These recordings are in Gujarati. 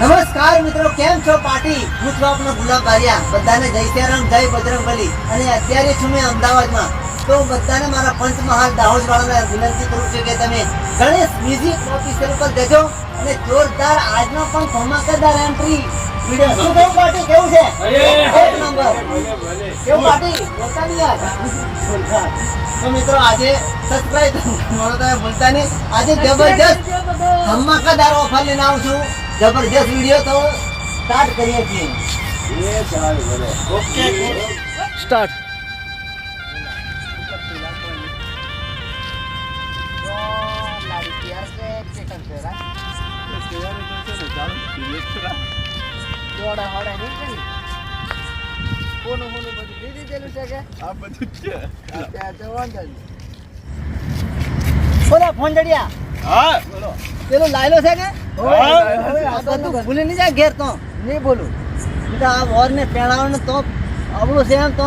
નમસ્કાર મિત્રો, કેમ છો પાર્ટી? હું છું આપનો ગુલાબ બારિયા બધાને જય શ્રીરામ જય બજરંગબલી. અને અત્યારે છું મેં અમદાવાદમાં. તો બધાને મારા પંચમહાલ દાહોદ વાળાને વિનંતી કરું છું કે તમે ગણેશ મ્યુઝિક ઓફિસર ઉપર જજો અને જોરદાર આજનો પણ ધમાકેદાર એન્ટ્રી શું કેવું પાર્ટી કેવું છે એક નંબર કેવું પાર્ટી બોલતા નહીં યાર જોરદાર. તો મિત્રો આજે સબસ્ક્રાઇબ કરવાનું તમે ભૂલતા નહીં આજે જબરજસ્ત ધમાકેદાર ઓફર લઈને આવું છું જબરજસ્ત વીડિયો તો સ્ટાર્ટ કરીએ છીએ સ્ટાર્ટ બોલો ફોન જડિયા પેલો લાયલો છે કે? આ તો ભૂલી નહીં જાય ઘેર તો. નહીં બોલું તો આ વર ને પેણાવાનો તો અવળો છે એમ તો.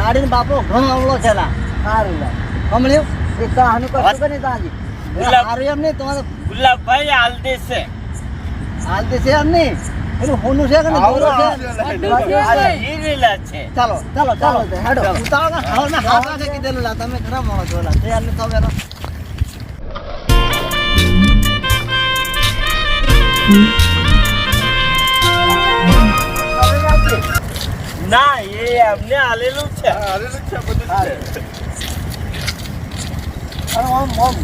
લાડીને બાપો ઘણો અવળો છે લા. સારું લા. સમળ્યું એક તો આનું કશું કરી તાજી. ગુલાબ. સારું એમ નહીં તમારે ગુલાબભાઈ હાલ દેશે હાલ તે છે એમ નહીં? એનું હોનું છે કે દોરો છે? છે ચાલો ચાલો ચાલો હેડો. ઉતાવળ ના હાવ ના કીધેલું લા તમે ખરા માણો છો લા. તૈયાર નહીં થાવ એનો ના એ અમને આલેલું છે. અરે ઓમ ઓમ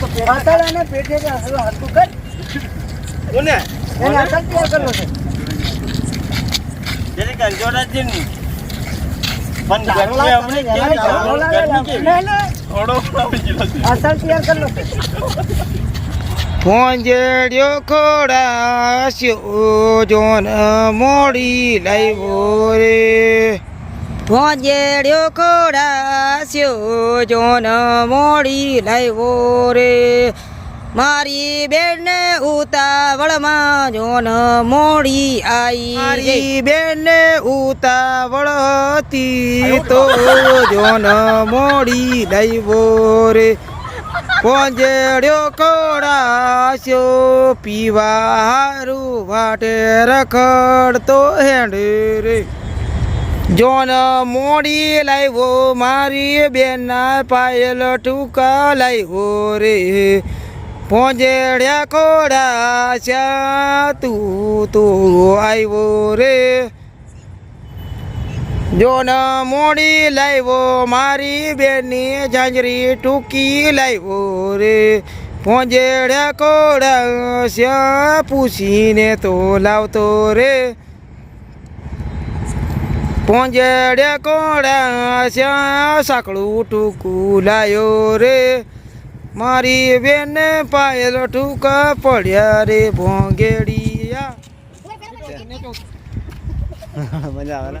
તો પેટા ને પેટે કે હરકું કર. કોને? એને અસલ તૈયાર કરવો છે. જેને કંજોડા છે ને પણ ગરમી અમને કેવી ગરમી કેવી? લે, લે. થોડો અસલ તૈયાર કરવો છે. પોંજેડ્યો ખોડાસ્યો જોન મોડી લાવ્યો રે. પોંજેડ્યો ખોડાસ્યો જોન મોડી લાવ્યો રે. મારી બેન ઉતાવળમાં જોન મોડી આઈ મારી બેન ઉતાવળ હતી તો જોન મોડી લાવ્યો રે. પોંજેડ્યો કોડાસ્યો પીવા હારું વાટે રખડતો હેડ રે. જોન મોડી લાવ્યો મારી બેનના પાયલ ટૂંકા લાવ્યો રે. પોંજેડ્યા કોડાસ્યા તું તું આવ્યો રે. જોન મોડી લાવ્યો, મારી બેનની ઝાંઝરી ટૂંકી લાવ્યો રે. પોંજેડ્યા કોડા પૂછીને તો લાવતો રે. પોંજેડ્યા કોડા સાંકળું ટૂંકું લાયો રે. મારી બેન પાયલ ટૂંકા પડ્યા રે ભોંગેડિયા. મજા આવે ને?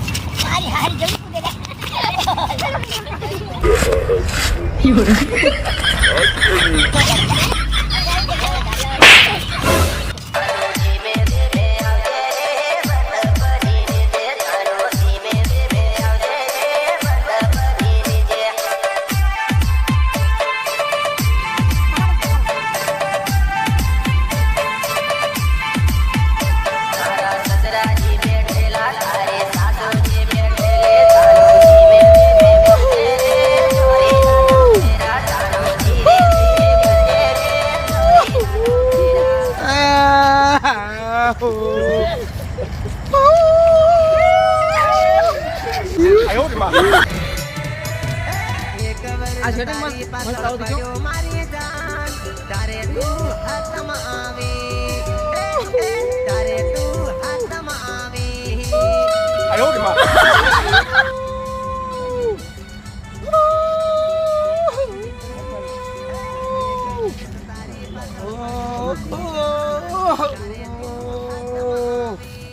有人。આ સેટિંગ મસ્ત આવે